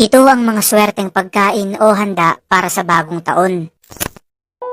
Ito ang mga swerteng pagkain o handa para sa bagong taon.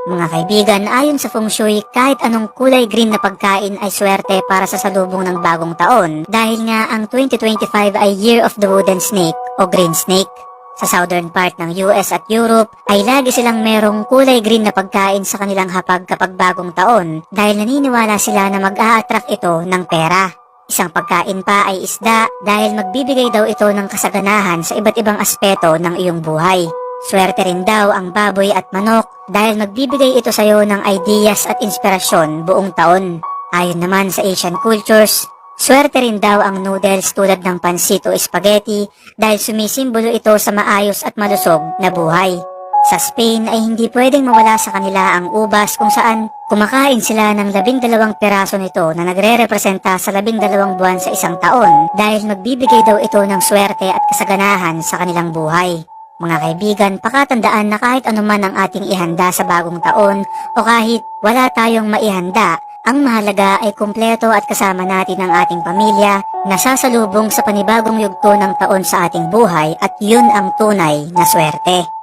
Mga kaibigan, ayon sa feng shui, kahit anong kulay green na pagkain ay swerte para sa salubong ng bagong taon dahil nga ang 2025 ay Year of the Wooden Snake o Green Snake. Sa southern part ng US at Europe ay lagi silang merong kulay green na pagkain sa kanilang hapag kapag bagong taon dahil naniniwala sila na mag-a-attract ito ng pera. Isang pagkain pa ay isda dahil magbibigay daw ito ng kasaganahan sa iba't ibang aspeto ng iyong buhay. Swerte rin daw ang baboy at manok dahil magbibigay ito sa'yo ng ideas at inspirasyon buong taon. Ayon naman sa Asian cultures, swerte rin daw ang noodles tulad ng pansit o spaghetti dahil sumisimbolo ito sa maayos at malusog na buhay. Sa Spain ay hindi pwedeng mawala sa kanila ang ubas kung saan kumakain sila ng labing dalawang peraso nito na nagre-representa sa labing dalawang buwan sa isang taon dahil magbibigay daw ito ng swerte at kasaganahan sa kanilang buhay. Mga kaibigan, pakatandaan na kahit anuman ang ating ihanda sa bagong taon o kahit wala tayong maihanda, ang mahalaga ay kumpleto at kasama natin ang ating pamilya na sasalubong sa panibagong yugto ng taon sa ating buhay at yun ang tunay na swerte.